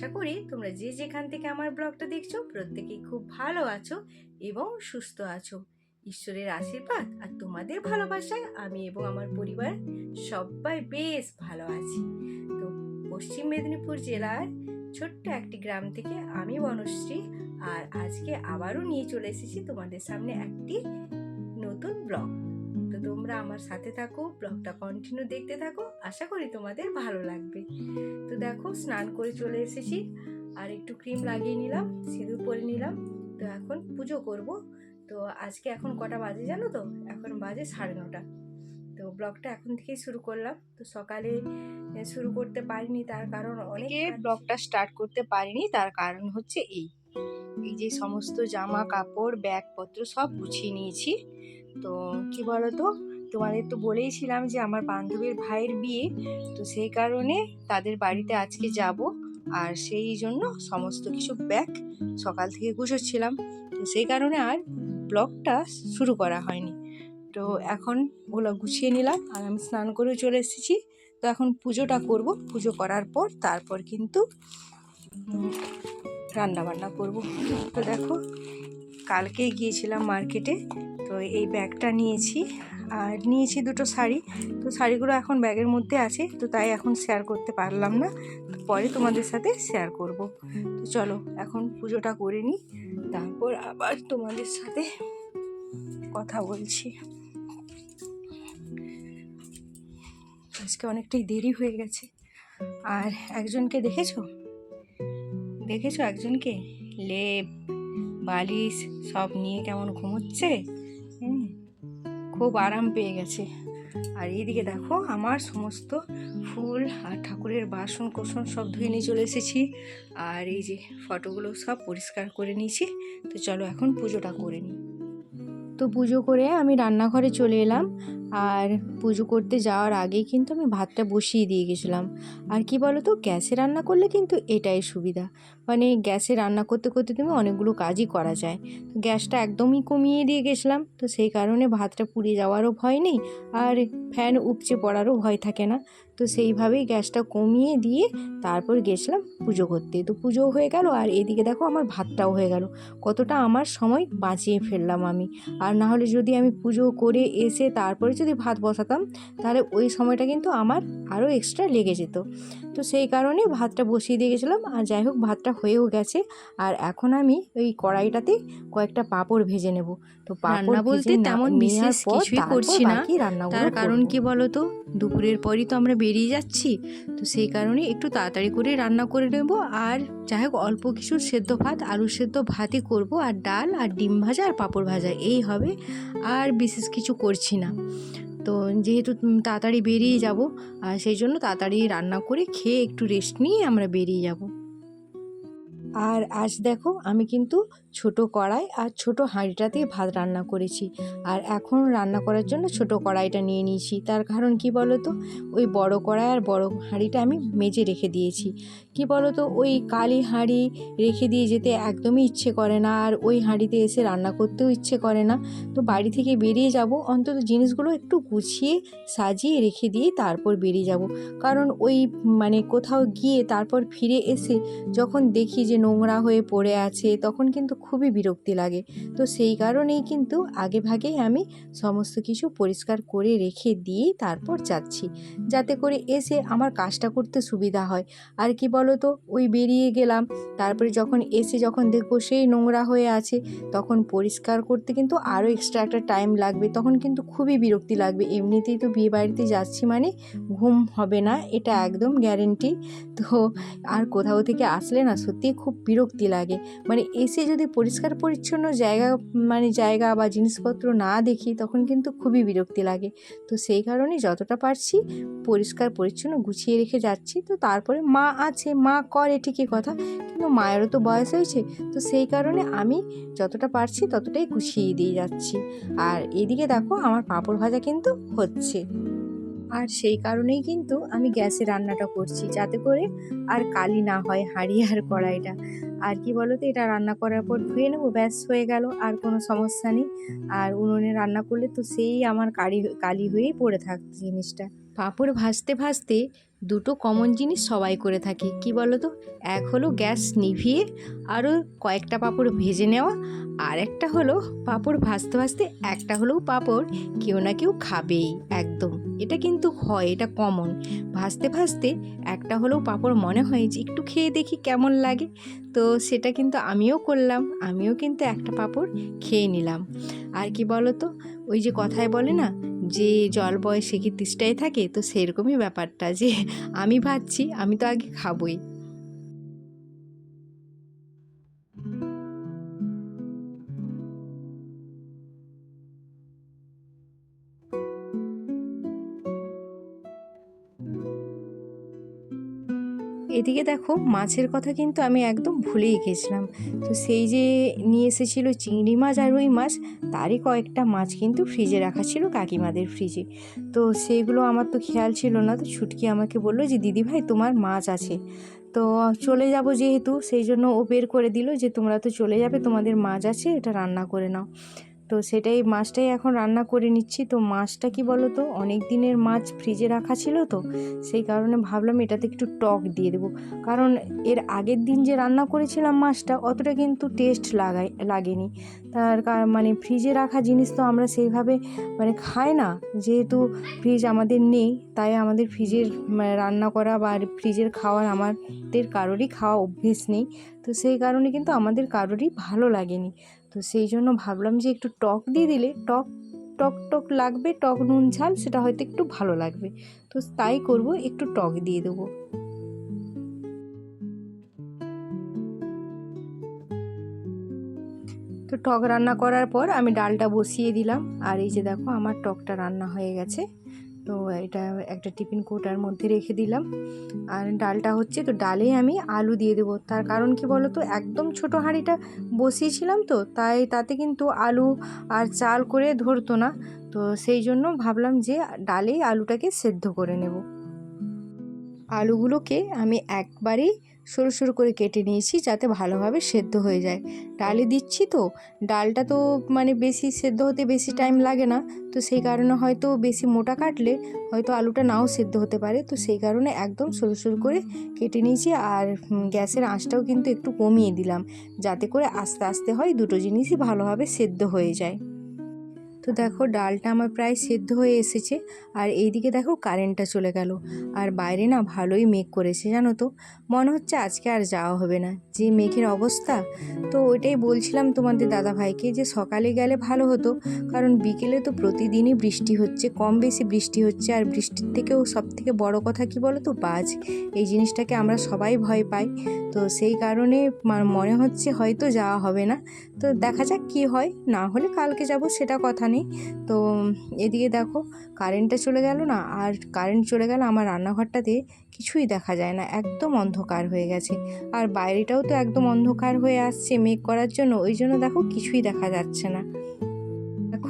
আশা করি তোমরা যে যেখান থেকে আমার ব্লগটা দেখছ, প্রত্যেকেই খুব ভালো আছো এবং সুস্থ আছো। ঈশ্বরের আশীর্বাদ আর তোমাদের ভালোবাসায় আমি এবং আমার পরিবার সবাই বেশ ভালো আছি। তো পশ্চিম মেদিনীপুর জেলার ছোট্ট একটি গ্রাম থেকে আমি বনশ্রী আর আজকে আবারও নিয়ে চলে এসেছি তোমাদের সামনে একটি নতুন ব্লগ। তোমরা আমার সাথে থাকো ব্লগটা কন্টিনিউ দেখতে থাকো আশা করি তোমাদের ভালো লাগবে। তো দেখো স্নান করে চলে এসেছি। আর একটু ক্রিম লাগিয়ে নিলাম সিঁদুর পরে নিলাম। তো এখন পুজো করব। তো আজকে এখন কটা বাজে জানো তো? এখন বাজে সাড়ে নটা। তো ব্লগটা এখন থেকেই শুরু করলাম। তো সকালে শুরু করতে পারিনি তার কারণ অনেকে ব্লগটা স্টার্ট করতে পারিনি তার কারণ হচ্ছে এই। এই যে সমস্ত জামা কাপড় ব্যাগপত্র সব গুছিয়ে নিয়েছি। তো কি বলতো? তোমাদের তো বলেইছিলাম যে আমার বান্ধবীর ভাইয়ের বিয়ে, তো সেই কারণে তাদের বাড়িতে আজকে যাব আর সেই জন্য সমস্ত কিছু ব্যাগ সকাল থেকে গুছোচ্ছিলাম। তো সেই কারণে আর ব্লগটা শুরু করা হয়নি। তো এখন ওগুলো গুছিয়ে নিলাম আর আমি স্নান করেও চলে এসেছি। তো এখন পুজোটা করব। পুজো করার পর তারপর কিন্তু রান্না বান্না করব। তো দেখো কালকে গিয়েছিলাম মার্কেটে, তো এই ব্যাগটা নিয়েছি। আর নিয়েছি দুটো শাড়ি, তো শাড়িগুলো এখন ব্যাগের মধ্যে আছে, তো তাই এখন শেয়ার করতে পারলাম না। পরে তোমাদের সাথে শেয়ার করব। তো চলো, এখন পুজোটা করে নিই, তারপর আবার তোমাদের সাথে কথা বলছি। আজকে অনেকটাই দেরি হয়ে গেছে। আর একজনকে দেখেছ? দেখেছ একজনকে? লেপ। বালিশ সব নিয়ে কেমন ঘুমোচ্ছে? খুব আরাম পেয়ে গেছে। আর এইদিকে দেখো, আমার সমস্ত ফুল আর ঠাকুরের বাসন কোসন সব ধুয়ে নিয়ে চলে এসেছি। আর এই যে ফটোগুলো সব পরিষ্কার করে নিয়েছি। তো চলো এখন পুজোটা করে নিই। তো পুজো করে আমি রান্নাঘরে চলে এলাম। আর পুজো করতে যাওয়ার আগেই কিন্তু আমি ভাতটা বসিয়ে দিয়ে গেছিলাম। আর কি বলো তো গ্যাসে রান্না করলে কিন্তু এটাই সুবিধা। মানে গ্যাসে রান্না করতে করতে তুমি অনেকগুলো কাজই করা যায়। তো গ্যাসটা একদমই কমিয়ে দিয়ে গেছিলাম। তো সেই কারণে ভাতটা পুড়ে যাওয়ারও ভয় নেই আর ফ্যান উপচে পড়ারও ভয় থাকে না। তো সেইভাবেই গ্যাসটা কমিয়ে দিয়ে তারপর গেছিলাম পুজো করতে। তো পুজোও হয়ে গেল আর এদিকে দেখো আমার ভাতটাও হয়ে গেল। কতটা আমার সময় বাঁচিয়ে ফেললাম আমি। আর না হলে যদি আমি পুজো করে এসে তারপরে যদি ভাত বসাতাম তাহলে ওই সময়টা কিন্তু আমার আরও এক্সট্রা লেগে যেত। তো সেই কারণে ভাতটা বসিয়ে দিয়ে গেছিলাম। আর যাই হোক ভাতটা হয়েও গেছে। আর এখন আমি ওই কড়াইটাতে কয়েকটা পাঁপড় ভেজে নেব। তো পাঁপড় রান্না বলতে তেমন বিশেষ কিছুই করছি না। তার কারণ। কি বলতো? দুপুরের পরই তো আমরা বেরিয়ে যাচ্ছি। তো সেই কারণে একটু তাড়াতাড়ি করে রান্না করে নেব। আর যাই হোক অল্প কিছু সেদ্ধ ভাত আলু সেদ্ধ ভাতই করব। আর ডাল আর ডিম ভাজা আর পাঁপড় ভাজা এই হবে। আর বিশেষ কিছু করছি না। তো যেহেতু তাড়াতাড়ি বেরিয়ে যাব, আর সেই জন্য তাড়াতাড়ি রান্না করে খেয়ে একটু রেস্ট নিয়ে আমরা বেরিয়ে যাব। আর আজ দেখো, আমি কিন্তু ছোট কড়াই আর ছোট হাঁড়িটাতেই ভাত রান্না করেছি। আর এখন রান্না করার জন্য ছোট কড়াইটা নিয়ে নিয়েছি। তার কারণ কি বলো তো ওই বড় কড়াই আর বড় হাঁড়িটা আমি মেজে রেখে দিয়েছি। কি বলো তো ওই কালি হাঁড়ি রেখে দিয়ে যেতে একদমই ইচ্ছে করে না। আর ওই হাঁড়িতে এসে রান্না করতেও ইচ্ছে করে না। তো বাড়ি থেকে বেরিয়ে যাব, অন্তত জিনিসগুলো একটু গুছিয়ে সাজিয়ে রেখে দিয়ে তারপর বেরিয়ে যাব। কারণ ওই মানে কোথাও গিয়ে তারপর ফিরে এসে যখন দেখি যে নোংরা হয়ে পড়ে আছে, তখন কিন্তু খুবই বিরক্তি লাগে। তো সেই কারণেই কিন্তু আগে ভাগেই আমি সমস্ত কিছু পরিষ্কার করে রেখে দিয়েই তারপর যাচ্ছি। যাতে করে এসে আমার কাজটা করতে সুবিধা হয়। আর কি বলো তো ওই বেরিয়ে গেলাম, তারপরে যখন এসে যখন দেখব সেই নোংরা হয়ে আছে, তখন পরিষ্কার করতে কিন্তু আরও এক্সট্রা একটা টাইম লাগবে, তখন কিন্তু খুবই বিরক্তি লাগবে। এমনিতেই তো বিয়ে বাড়িতে যাচ্ছি মানে ঘুম হবে না, এটা একদম গ্যারেন্টি তো আর কোথাও থেকে আসলে না, সত্যিই খুব বিরক্তি লাগে। মানে এসে যদি পরিষ্কার পরিচ্ছন্ন জায়গা মানে জায়গা বা জিনিসপত্র না দেখি তখন কিন্তু খুবই বিরক্তি লাগে। তো সেই কারণে যতটা পারছি পরিষ্কার পরিচ্ছন্ন গুছিয়ে রেখে যাচ্ছি। তো তারপরে মা আছে, মা করে ঠিকই কথা, কিন্তু মায়েরও তো বয়স হয়েছে। তো সেই কারণে আমি যতটা পারছি ততটাই গুছিয়ে দিয়ে যাচ্ছি। আর এদিকে দেখো আমার পাঁপড় ভাজা কিন্তু হচ্ছে। আর সেই কারণেই কিন্তু আমি গ্যাসে রান্নাটা করছি, যাতে করে আর কালি না হয় হাঁড়ি আর কড়াইটা। আর কি বলো তো এটা রান্না করার পর ধুয়ে নেব, ব্যাস হয়ে গেল, আর কোনো সমস্যা নেই। আর উনুনে রান্না করলে তো সেই আমার কালি কালি হয়েই পড়ে থাকতো জিনিসটা। পাঁপড় ভাজতে ভাজতে দুটো কমন জিনিস সবাই করে থাকে। কি বলো তো এক হলো গ্যাস নিভিয়ে আরও কয়েকটা পাঁপড় ভেজে নেওয়া, আর একটা হলো পাঁপড় ভাজতে ভাজতে, একটা হলেও পাঁপড় কেউ না কেউ খাবেই, একদম। এটা কিন্তু হয়, এটা কমন ভাজতে ভাজতে একটা হলেও পাঁপড় মনে হয় যে একটু খেয়ে দেখি কেমন লাগে। তো সেটা কিন্তু আমিও করলাম, আমিও কিন্তু একটা পাঁপড় খেয়ে নিলাম। আর কি বলো তো ওই যে কথায় বলে না যে জল বয়সে কি তিষ্টায় থাকে? তো সেরকমই ব্যাপারটা যে আমি ভাবছি, আমি তো আগে খাবই। এদিকে দেখো মাছের কথা কিন্তু আমি একদম ভুলেই গেছিলাম। তো সেই যে নিয়ে এসেছিল চিংড়ি মাছ আর রুই মাছ, তারই কয়েকটা মাছ কিন্তু ফ্রিজে রাখা ছিল কাকিমাদের ফ্রিজে তো সেইগুলো আমার তো খেয়াল ছিল না, তো ছুটকি আমাকে বলল যে, দিদি ভাই, তোমার মাছ আছে। তো চলে যাব যেহেতু, সেই জন্য ও বের করে দিল যে, তোমরা তো চলে যাবে, তোমাদের মাছ আছে, এটা রান্না করে নাও। তো সেটাই মাছটাই এখন রান্না করে নিচ্ছি। তো মাছটা কি বলো তো অনেক দিনের মাছ ফ্রিজে রাখা ছিল তো, সেই কারণে ভাবলাম এটাতে একটু টক দিয়ে দেবো। কারণ এর আগের দিন যে রান্না করেছিলাম মাছটা, অতটা কিন্তু টেস্ট লাগাই, লাগেনি। তার মানে ফ্রিজে রাখা জিনিস তো আমরা সেইভাবে মানে খাই না। যেহেতু ফ্রিজ আমাদের নেই, তাই আমাদের ফ্রিজের মানে রান্না করা বা ফ্রিজের খাওয়ার আমাদের কারোরই খাওয়া অভ্যেস নেই। তো সেই কারণে কিন্তু আমাদের কারোরই ভালো লাগেনি। তো সেই জন্য ভাবলাম যে একটু টক দিয়ে দিলে টক টক টক লাগবে, টক নুন, ঝাল, সেটা হয়তো একটু ভালো লাগবে। তো তাই করব, একটু টক দিয়ে দেবো। তো টক রান্না করার পর আমি ডালটা বসিয়ে দিলাম। আর এই যে দেখো, আমার টকটা রান্না হয়ে গেছে। তো এটা একটা টিফিন কোটার মধ্যে রেখে দিলাম। আর ডালটা হচ্ছে, তো ডালে আমি আলু দিয়ে দেবো। তার কারণ কি বলো তো একদম ছোট হাঁড়িটা বসিয়েছিলাম তো, তাই তাতে কিন্তু আলু আর চাল করে ধরতো না। তো সেই জন্য ভাবলাম যে ডালেই আলুটাকে সেদ্ধ করে নেব। আলুগুলোকে আমি একবারেই সরু সরু করে কেটে নিয়েছি যাতে ভালোভাবে সেদ্ধ হয়ে যায়। ডালে দিচ্ছি তো, ডালটা তো মানে বেশি সেদ্ধ হতে বেশি টাইম লাগে না। তো সেই কারণে হয়তো বেশি মোটা কাটলে হয়তো আলুটা নাও সেদ্ধ হতে পারে। তো সেই কারণে একদম সরু সরু করে কেটে নিয়েছি আর গ্যাসের আঁচটাও কিন্তু একটু কমিয়ে দিলাম। যাতে করে আস্তে আস্তে হয় দুটো জিনিসই ভালোভাবে সেদ্ধ হয়ে যায়। তো দেখো ডালটা আমার প্রায় সেদ্ধ হয়ে এসেছে আর এইদিকে দেখো কারেন্টটা চলে গেল। আর বাইরে না ভালোই মেঘ করেছে, জানো তো? মনে হচ্ছে আজকে আর যাওয়া হবে না। যে মেঘের অবস্থা, তো ওইটাই বলছিলাম তোমাদের দাদা ভাইকে যে সকালে গেলে ভালো হতো, কারণ বিকেলে তো প্রতিদিনই বৃষ্টি হচ্ছে, কম বেশি বৃষ্টি হচ্ছে, আর বৃষ্টির থেকেও সব থেকে বড় কথা কি বলো তো? বাজ। এই জিনিসটাকে আমরা সবাই ভয় পাই। তো সেই কারণে মনে হচ্ছে হয়তো যাওয়া হবে না। তো দেখা যাক কী হয়, না হলে কালকে যাব, সেটা কথা নেই। তো এদিকে দেখো কারেন্টটা চলে গেল না, আর কারেন্ট চলে গেল আমার রান্নাঘরটাতে কিছুই দেখা যায় না, একদম অন্ধকার হয়ে গেছে। আর বাইরেটাও তো একদম অন্ধকার হয়ে আসছে মেঘ করার জন্য, ওই জন্য দেখো কিছুই দেখা যাচ্ছে না।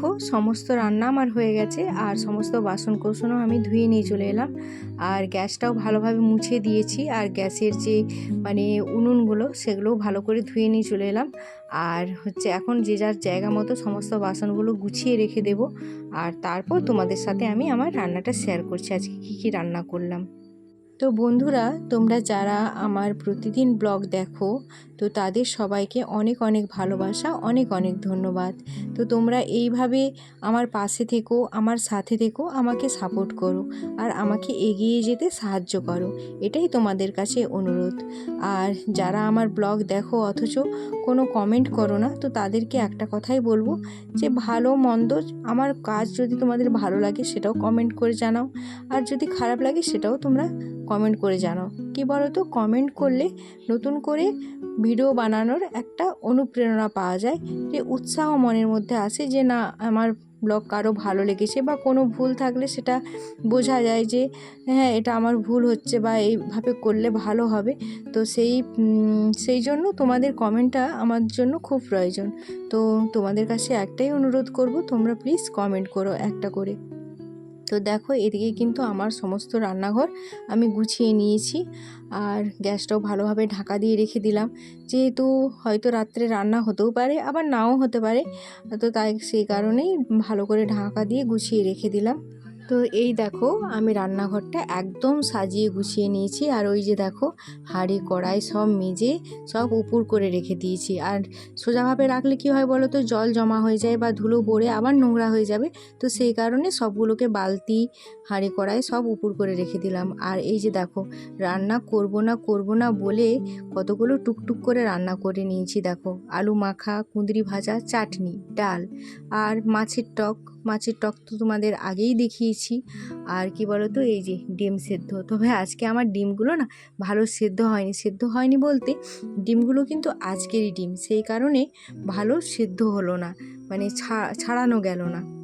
দেখো, সমস্ত রান্না আমার হয়ে গেছে আর সমস্ত বাসন কোসনও আমি ধুয়ে নিয়ে চলে এলাম। আর গ্যাসটাও ভালোভাবে মুছে দিয়েছি আর গ্যাসের যে মানে উনুনগুলো, সেগুলোও ভালো করে ধুয়ে নিয়ে চলে এলাম। আর হচ্ছে এখন যে যার জায়গা মতো সমস্ত বাসনগুলো গুছিয়ে রেখে দেব। আর তারপর তোমাদের সাথে আমি আমার রান্নাটা শেয়ার করছি, আজকে কী কী রান্না করলাম। তো বন্ধুরা, তোমরা যারা আমার প্রতিদিন ব্লগ দেখো, তো তাদের সবাইকে অনেক অনেক ভালোবাসা, অনেক অনেক ধন্যবাদ। তো তোমরা এইভাবে আমার পাশে থেকো, আমার সাথে থেকো, আমাকে সাপোর্ট করো আর আমাকে এগিয়ে যেতে সাহায্য করো। এটাই তোমাদের কাছে অনুরোধ। আর যারা আমার ব্লগ দেখো অথচ কোনো কমেন্ট করো না, তো তাদেরকে একটা কথাই বলব যে ভালো, মন্দ আমার কাজ যদি তোমাদের ভালো লাগে সেটাও কমেন্ট করে জানাও। আর যদি খারাপ লাগে সেটাও তোমরা কমেন্ট করে জানাও। কি বলো তো কমেন্ট করলে নতুন করে ভিডিও বানানোর একটা অনুপ্রেরণা পাওয়া যায়, যে উৎসাহ মনের মধ্যে আসে যে না, আমার ব্লগ কারও ভালো লেগেছে বা কোনো ভুল থাকলে সেটা বোঝা যায় যে হ্যাঁ এটা আমার ভুল হচ্ছে বা এইভাবে করলে ভালো হবে। তো সেই সেই জন্য তোমাদের কমেন্টটা আমার জন্য খুব প্রয়োজন। তো তোমাদের কাছে একটাই অনুরোধ করব, তোমরা প্লিজ কমেন্ট করো একটা করে। তো দেখো, এদিকে কিন্তু আমার সমস্ত রান্নাঘর আমি গুছিয়ে নিয়েছি। আর গ্যাসটাও ভালোভাবে ঢাকা দিয়ে রেখে দিলাম। যেহেতু হয়তো রাত্রে রান্না হতেও পারে, আবার নাও হতে পারে। তো তাই সেই কারণেই ভালো করে ঢাকা দিয়ে গুছিয়ে রেখে দিলাম। তো এই দেখো, আমি রান্নাঘরটা একদম সাজিয়ে গুছিয়ে নিয়েছি আর ওই যে দেখো, হাঁড়ি, কড়াই সব মেজে সব উপুর করে রেখে দিয়েছি। আর সোজাভাবে রাখলে কি হয় বলো তো জল জমা হয়ে যায় বা ধুলো পড়ে আবার নোংরা হয়ে যাবে। তো সেই কারণে সবগুলোকে বালতি, হাঁড়ি, কড়াই সব উপুর করে রেখে দিলাম। আর এই যে দেখো, রান্না করব না করব না বলে কতগুলো টুকটুক করে রান্না করে নিয়েছি দেখো। আলু মাখা, কুঁদরি ভাজা, চাটনি, ডাল আর মাছের টক মাছের টক তো তোমাদের আগেই দেখিয়েছি। আর কি বলো তো এই যে ডিম সেদ্ধ। তবে আজকে আমার ডিমগুলো না ভালো সেদ্ধ হয়নি। সেদ্ধ হয়নি বলতে ডিমগুলো কিন্তু আজকেরই ডিম। সেই কারণে ভালো সেদ্ধ হলো না। মানে ছাড়ানো গেল না।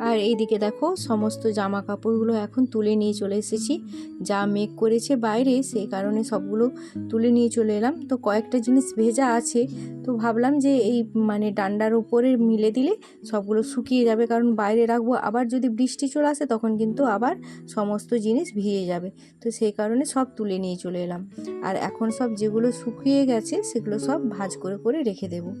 আর এইদিকে দেখো, সমস্ত জামা কাপড়গুলো এখন তুলে নিয়ে চলে এসেছি। যা মেঘ করেছে বাইরে, সেই কারণে সবগুলো তুলে নিয়ে চলে এলাম। তো কয়েকটা জিনিস ভেজা আছে, তো ভাবলাম যে এই মানে ডান্ডার উপরে মিলে দিলে সবগুলো শুকিয়ে যাবে। কারণ বাইরে রাখব, আবার যদি বৃষ্টি চলে আসে, তখন কিন্তু আবার সমস্ত জিনিস ভিজে যাবে। তো সেই কারণে সব তুলে নিয়ে চলে এলাম। আর এখন সব যেগুলো শুকিয়ে গেছে, সেগুলো সব ভাজ করে করে রেখে দেবো।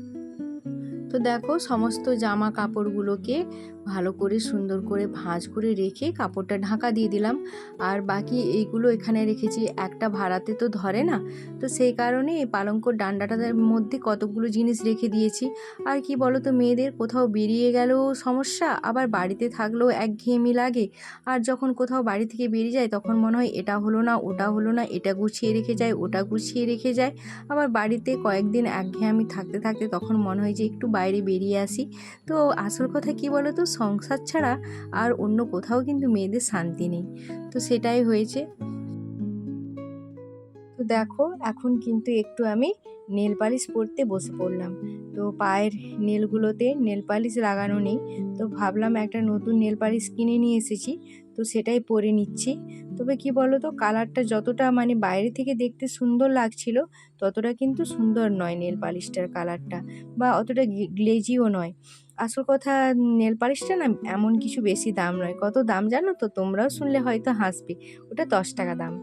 তো দেখো, সমস্ত জামা কাপড়গুলোকে ভালো করে সুন্দর করে ভাঁজ করে রেখে কাপড়টা ঢাকা দিয়ে দিলাম। আর বাকি এইগুলো এখানে রেখেছি, একটা ভাড়াতে তো ধরে না। তো সেই কারণে এই পালঙ্কর ডান্ডাটার মধ্যে কতগুলো জিনিস রেখে দিয়েছি। আর কি বলো তো মেয়েদের কোথাও বেরিয়ে গেলেও সমস্যা, আবার বাড়িতে থাকলেও একঘেয়েমি লাগে। আর যখন কোথাও বাড়ি থেকে বেরিয়ে যায়, তখন মনে হয় এটা হলো না, ওটা হলো না, এটা গুছিয়ে রেখে যায়, ওটা গুছিয়ে রেখে যায়। আবার বাড়িতে কয়েকদিন একঘেয়েমি থাকতে থাকতে তখন মনে হয় যে একটু বাইরে বেরিয়ে আসি। তো আসল কথা কি বলো তো সংসার ছাড়া আর অন্য কোথাও কিন্তু মেয়েদের শান্তি নেই। তো সেটাই হয়েছে। তো দেখো, এখন কিন্তু একটু আমি নেল পালিশ পরতে বসে পড়লাম। তো পায়ের নেলগুলোতে নেল পালিশ লাগানো নেই। তো ভাবলাম একটা নতুন নেল পালিশ কিনে নিয়ে এসেছি। তো সেটাই পরে নিচ্ছি। তবে কি বলো তো কালারটা যতটা মানে বাইরে থেকে দেখতে সুন্দর লাগছিল, ততটা কিন্তু সুন্দর নয় নেল পালিশটার কালারটা বা অতটা গ্লেজিও নয়। আসল কথা, নেল পালিশটা না এমন কিছু বেশি দাম নয়। কত দাম জানো তো? তোমরাও শুনলে হয়তো হাসবে, ওটা দশ টাকা দাম।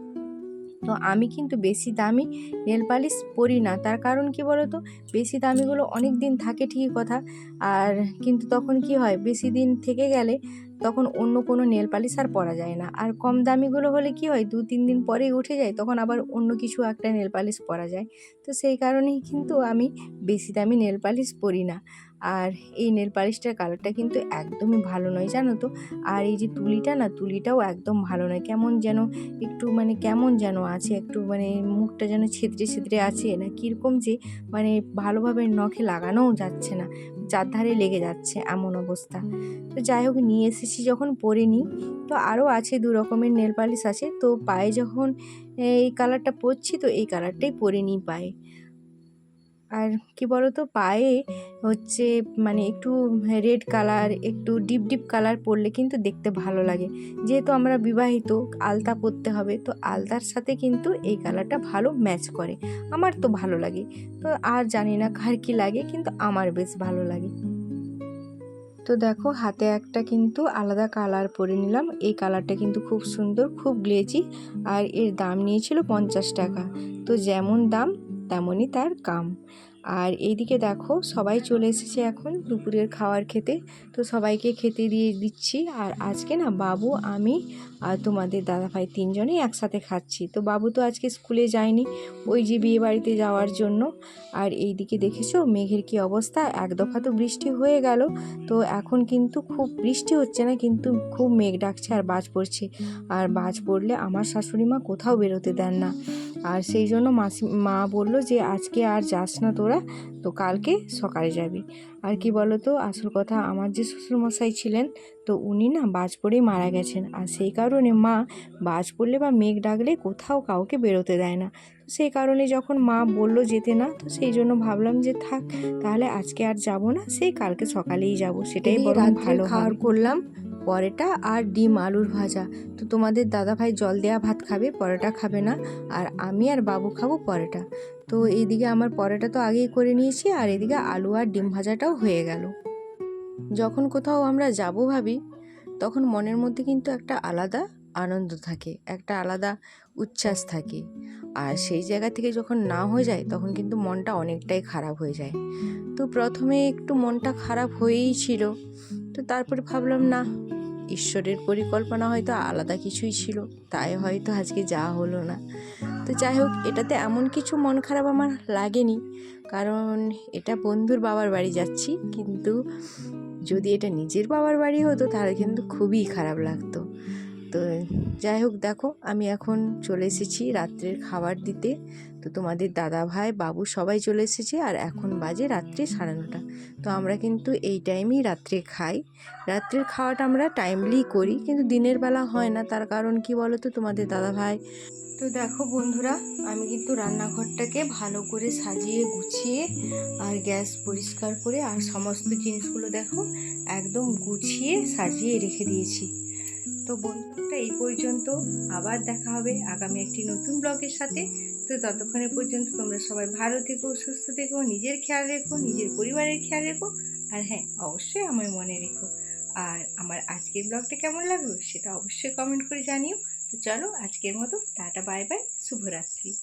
তো আমি কিন্তু বেশি দামি নেল পালিশ পরি না। তার কারণ কি বলো তো বেশি দামিগুলো অনেক দিন থাকে ঠিকই কথা, আর কিন্তু তখন কি হয়, বেশি দিন থেকে গেলে তখন অন্য কোনো নেল পালিশ আর পরা যায় না। আর কম দামিগুলো হলে কি হয় দু তিন দিন পরেই উঠে যায়, তখন আবার অন্য কিছু একটা নেল পালিশ পরা যায়। তো সেই কারণেই কিন্তু আমি বেশি দামি নেল পালিশ পরি না। আর এই নেল পালিশটার কালারটা কিন্তু একদমই ভালো নয়, জানো তো? আর এই যে তুলিটা না, তুলিটাও একদম ভালো নয়, কেমন যেন একটু মানে কেমন যেন আছে, একটু মানে মুখটা যেন ছেদরে ছেদরে আছে, না কীরকম যে মানে ভালোভাবে নখে লাগানোও যাচ্ছে না চারধারে লেগে যাচ্ছে এমন অবস্থা। তো যাই হোক, নিয়ে এসেছি যখন, পরে নিই। তো আরও আছে দু রকমের নেল পালিশ আছে, তো পায়ে যখন এই কালারটা পরছি, তো এই কালারটাই পরে নিই পায়ে। আর কি বলো তো পায়ে হচ্ছে মানে একটু রেড কালার একটু ডিপ ডিপ কালার পরলে কিন্তু দেখতে ভালো লাগে। যেহেতু আমরা বিবাহিত, আলতা পরতে হবে, তো আলতার সাথে কিন্তু এই কালারটা ভালো ম্যাচ করে। আমার তো ভালো লাগে। তো আর জানি না কার কী লাগে, কিন্তু আমার বেশ ভালো লাগে। তো দেখো, হাতে একটা কিন্তু আলাদা কালার পরে নিলাম। এই কালারটা কিন্তু খুব সুন্দর, খুব গ্লেজি আর এর দাম নিয়েছিল পঞ্চাশ টাকা। তো যেমন দাম তেমনই তার কাম। আর এইদিকে দেখো, সবাই চলে এসেছে এখন দুপুরের খাওয়ার খেতে। তো সবাইকে খেতে দিয়ে দিচ্ছি। আর আজকে না বাবু, আমি আর তোমাদের দাদাভাই তিনজনেই একসাথে খাচ্ছি। তো বাবু তো আজকে স্কুলে যায়নি, ওই যে বিয়ে বাড়িতে যাওয়ার জন্য। আর এইদিকে দেখেছ, মেঘের কি অবস্থা? এক দফা তো বৃষ্টি হয়ে গেল। তো এখন কিন্তু খুব বৃষ্টি হচ্ছে না, কিন্তু খুব মেঘ ডাকছে আর বাজ পড়ছে। আর বাজ পড়লে আমার শাশুড়ি মা কোথাও বেরোতে দেন না। আর সেই জন্য মাসি মা বলল যে আজকে আর যাস না তোরা তো কালকে সকালে যাবি। আর কি বলো তো আসল কথা আমার যে শ্বশুরমশাই ছিলেন তো উনি না বাজ পড়েই মারা গেছেন। আর সেই কারণে মা বাজ পড়লে বা মেঘ ডাকলে কোথাও কাউকে বেরোতে দেয় না। সেই কারণে যখন মা বলল যেতে না তো সেই জন্য ভাবলাম যে থাক তাহলে আজকে আর যাব না সেই কালকে সকালেই যাব। সেটাই বরং ভালো খাওয়ার করলাম। পরোটা আর ডিম আলুর ভাজা। তো তোমাদের দাদাভাই জল দেওয়া ভাত খাবে, পরোটা খাবে না। আর আমি আর বাবু খাব পরোটা। তো এইদিকে আমার পরোটা তো আগেই করে নিয়েছি, আর এদিকে আলু আর ডিম ভাজাটাও হয়ে গেল। যখন কোথাও আমরা যাব ভাবি, তখন মনের মধ্যে কিন্তু একটা আলাদা আনন্দ থাকে, একটা আলাদা উচ্ছ্বাস থাকে। আর সেই জায়গা থেকে যখন না হয়ে যায়, তখন কিন্তু মনটা অনেকটাই খারাপ হয়ে যায়। তো প্রথমে একটু মনটা খারাপ হয়েই ছিল। তো তারপরে ভাবলাম, না ঈশ্বরের পরিকল্পনা হয়তো আলাদা কিছুই ছিল, তাই হয়তো আজকে যাওয়া হলো না। তো যাই হোক, এটাতে এমন কিছু মন খারাপ আমার লাগেনি, কারণ এটা বন্ধুর বাবার বাড়ি যাচ্ছি, কিন্তু যদি এটা নিজের বাবার বাড়ি হতো, তাহলে কিন্তু খুবই খারাপ লাগতো। তো যাই হোক দেখো, আমি এখন চলে এসেছি রাত্রের খাবার দিতে। তো তোমাদের দাদা ভাই, বাবু সবাই চলে এসেছে আর এখন বাজে রাত্রে সাড়ে নটা। তো আমরা কিন্তু এই টাইমেই রাত্রে খাই। রাত্রের খাওয়াটা আমরা টাইমলি করি, কিন্তু দিনের বেলা হয় না। তার কারণ কি বলো তো তোমাদের দাদা ভাই? তো দেখো বন্ধুরা, আমি কিন্তু রান্নাঘরটাকে ভালো করে সাজিয়ে গুছিয়ে আর গ্যাস পরিষ্কার করে আর সমস্ত জিনিসগুলো দেখো একদম গুছিয়ে সাজিয়ে রেখে দিয়েছি। তো বন্ধুটা এই পর্যন্ত। আবার দেখা হবে আগামী একটি নতুন ব্লগের সাথে। তো ততক্ষণের পর্যন্ত তোমরা সবাই ভালো থেকো, সুস্থ থেকো, নিজের খেয়াল রেখো, নিজের পরিবারের খেয়াল রেখো। আর হ্যাঁ অবশ্যই আমার মনে রেখো। আর আমার আজকের ব্লগটা কেমন লাগল সেটা অবশ্যই কমেন্ট করে জানিও। তো চলো আজকের মতো, টাটা বাই বাই শুভরাত্রি।